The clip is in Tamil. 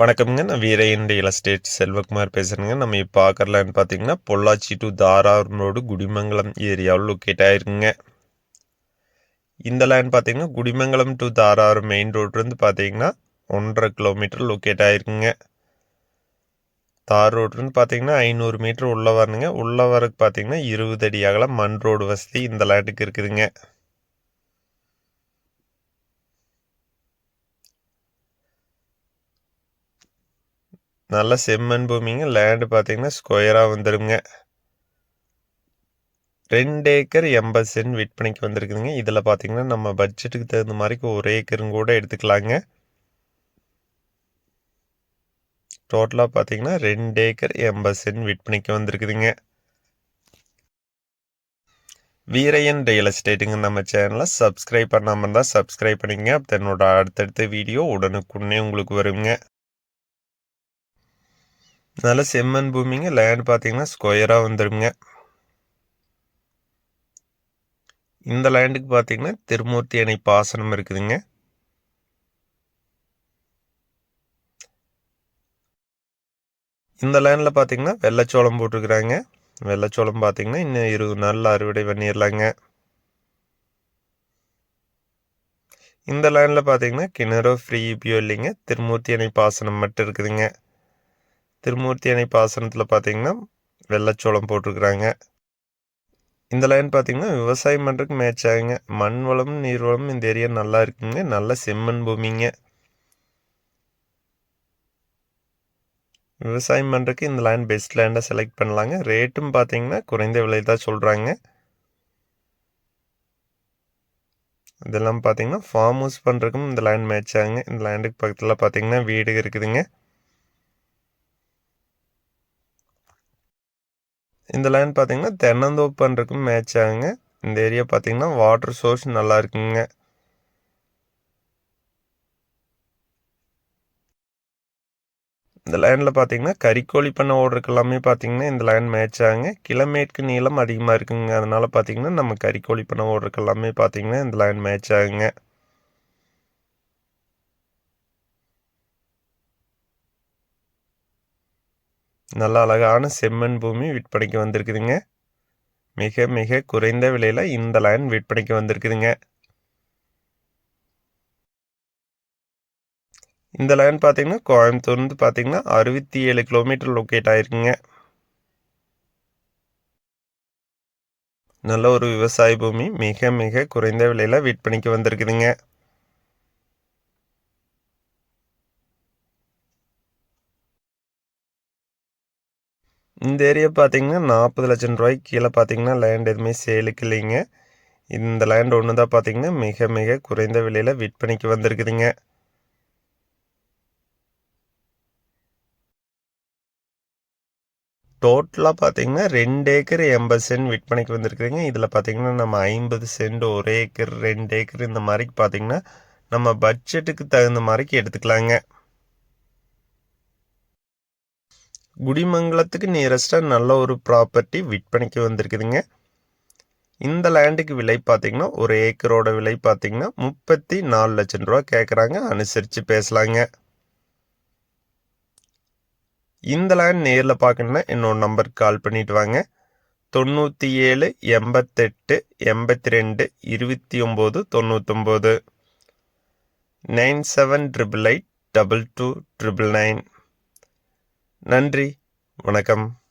வணக்கம்ங்க. நான் வீரையன் ரியல் எஸ்டேட். செல்வகுமார் பேசுகிறேங்க நம்ம இப்போ பார்க்கறலான்னு பார்த்தீங்கன்னா பொள்ளாச்சி டு தாரார் ரோடு குடிமங்கலம் ஏரியாவில் லொக்கேட் ஆயிருக்குங்க. இந்த லேண்ட் பார்த்தீங்கன்னா குடிமங்கலம் டு தாரார் மெயின் ரோட்லேருந்து பார்த்தீங்கன்னா ஒன்றரை கிலோமீட்டர் லொக்கேட் ஆயிருக்குங்க. தார் ரோட்லேருந்து பார்த்தீங்கன்னா ஐநூறு மீட்டர் உள்ளே வரணுங்க. உள்ளே வரக்கு பார்த்தீங்கன்னா இருபது அடி அகலம் மண் ரோடு வசதி இந்த லேண்டுக்கு இருக்குதுங்க. நல்ல செம்மண் பூமிங்க. லேண்டு பார்த்தீங்கன்னா ஸ்கொயராக வந்துடுங்க ரெண்டு ஏக்கர் எண்பது சென்ட் விற்பனைக்கு வந்திருக்குதுங்க. இதில் பார்த்தீங்கன்னா நம்ம பட்ஜெட்டுக்கு தகுந்த மாதிரிக்கு ஒரு ஏக்கரும் கூட எடுத்துக்கலாங்க. டோட்டலாக பார்த்தீங்கன்னா ரெண்டு ஏக்கர் எண்பது சென்ட் விற்பனைக்கு வந்திருக்குதுங்க. வீரையன் ரியல் எஸ்டேட்டுங்க நம்ம சேனலை சப்ஸ்கிரைப் பண்ணாமல் இருந்தால் சப்ஸ்கிரைப் பண்ணிங்க அப்போ என்னோட அடுத்தடுத்த வீடியோ உடனுக்குடனே உங்களுக்கு வருங்க. நல்ல செம்மண் பூமிங்க லேண்ட் பார்த்தீங்கன்னா ஸ்கொயராக வந்துடுங்க இந்த லேண்டுக்கு பார்த்தீங்கன்னா திருமூர்த்தி அணை பாசனம் இருக்குதுங்க. இந்த லேண்டில் பார்த்தீங்கன்னா வெள்ளச்சோளம் போட்டிருக்கிறாங்க. வெள்ளச்சோளம் பார்த்தீங்கன்னா இன்னும் இருபது நாளில் அறுவடை பண்ணிடலாங்க. இந்த லேண்டில் பார்த்தீங்கன்னா கிணறோ ஃப்ரீ இபியோ இல்லைங்க திருமூர்த்தி அணை பாசனம் மட்டும் இருக்குதுங்க. திருமூர்த்தி அணை பாசனத்தில் பார்த்தீங்கன்னா வெள்ளச்சோளம் போட்டிருக்கிறாங்க. இந்த லைன் பார்த்தீங்கன்னா விவசாயம் பண்ணுறதுக்கு மேட்ச் ஆகுங்க. மண் வளம் நீர் வளம் இந்த ஏரியா நல்லா இருக்குங்க. நல்ல செம்மண் பூமிங்க. விவசாயம் பண்ணுறதுக்கு இந்த லேண்ட் பெஸ்ட் லேண்டாக செலக்ட் பண்ணலாங்க. ரேட்டும் பார்த்தீங்கன்னா குறைந்த விலை தான் சொல்கிறாங்க இதெல்லாம் பார்த்தீங்கன்னா ஃபார்ம் ஹவுஸ் பண்ணுறதுக்கும் இந்த லேண்ட் மேட்ச் ஆகுங்க. இந்த லேண்டுக்கு பக்கத்தில் பார்த்தீங்கன்னா வீடு இருக்குதுங்க. இந்த லேண்ட் பார்த்தீங்கன்னா தென்னந்தோப்பு பண்ணுறதுக்கும் மேட்ச் ஆகுங்க. இந்த ஏரியா பார்த்தீங்கன்னா வாட்டர் சோர்ஸ் நல்லா இருக்குங்க. இந்த லேண்டில் பார்த்தீங்கன்னா கறிக்கோழி பண்ண ஓடுறதுக்கு எல்லாமே பார்த்தீங்கன்னா இந்த லேண்ட் மேட்ச் ஆகுங்க. கிலோமீட்டருக்கு நீளம் அதிகமாக இருக்குங்க. அதனால் பார்த்தீங்கன்னா நம்ம கறிக்கோழி பண்ண ஓடுறதுக்கு எல்லாமே பார்த்தீங்கன்னா இந்த லேண்ட் மேட்ச் ஆகுங்க. நல்ல அழகான செம்மண் பூமி விற்பனைக்கு வந்திருக்குதுங்க. மிக மிக குறைந்த விலையில் இந்த லேண்ட் விற்பனைக்கு வந்திருக்குதுங்க. இந்த லேண்ட் பார்த்தீங்கன்னா கோயம்புத்தூர்ந்து பார்த்தீங்கன்னா அறுபத்தி ஏழு கிலோமீட்டர் லொக்கேட் ஆயிருக்குங்க. நல்ல ஒரு விவசாய பூமி மிக மிக குறைந்த விலையில் விற்பனைக்கு வந்திருக்குதுங்க. இந்த ஏரியா பார்த்தீங்கன்னா நாற்பது லட்சம் ரூபாய்க்கு கீழே பார்த்தீங்கன்னா லேண்ட் எதுவுமே சேலுக்கு இல்லைங்க. இந்த லேண்ட் ஒன்று தான் பார்த்தீங்கன்னா மிக மிக குறைந்த விலையில் விற்பனைக்கு வந்திருக்குதுங்க. டோட்டலாக பார்த்தீங்கன்னா ரெண்டு ஏக்கர் எண்பது சென்ட் விற்பனைக்கு வந்திருக்குதுங்க. இதில் பார்த்தீங்கன்னா நம்ம ஐம்பது சென்ட் ஒரு ஏக்கர் ரெண்டு ஏக்கர் இந்த மாதிரிக்கு பார்த்தீங்கன்னா நம்ம பட்ஜெட்டுக்கு தகுந்த மாதிரிக்கு எடுத்துக்கலாங்க. குடிமங்கலத்துக்கு நியரஸ்டாக நல்ல ஒரு ப்ராப்பர்ட்டி விற்பனைக்கு வந்திருக்குதுங்க. இந்த லேண்டுக்கு விலை பார்த்தீங்கன்னா ஒரு ஏக்கரோட விலை பார்த்தீங்கன்னா முப்பத்தி நாலு லட்சம் ரூபா கேட்குறாங்க அனுசரித்து பேசலாங்க. இந்த லேண்ட் நேரில் பார்க்கணுன்னா என்னோட நம்பருக்கு கால் பண்ணிட்டு வாங்க. தொண்ணூற்றி ஏழு எண்பத்தெட்டு எண்பத்தி ரெண்டு இருபத்தி ஒம்பது தொண்ணூத்தொம்பது. Nine seven triple eight double two triple nine. நன்றி. வணக்கம்.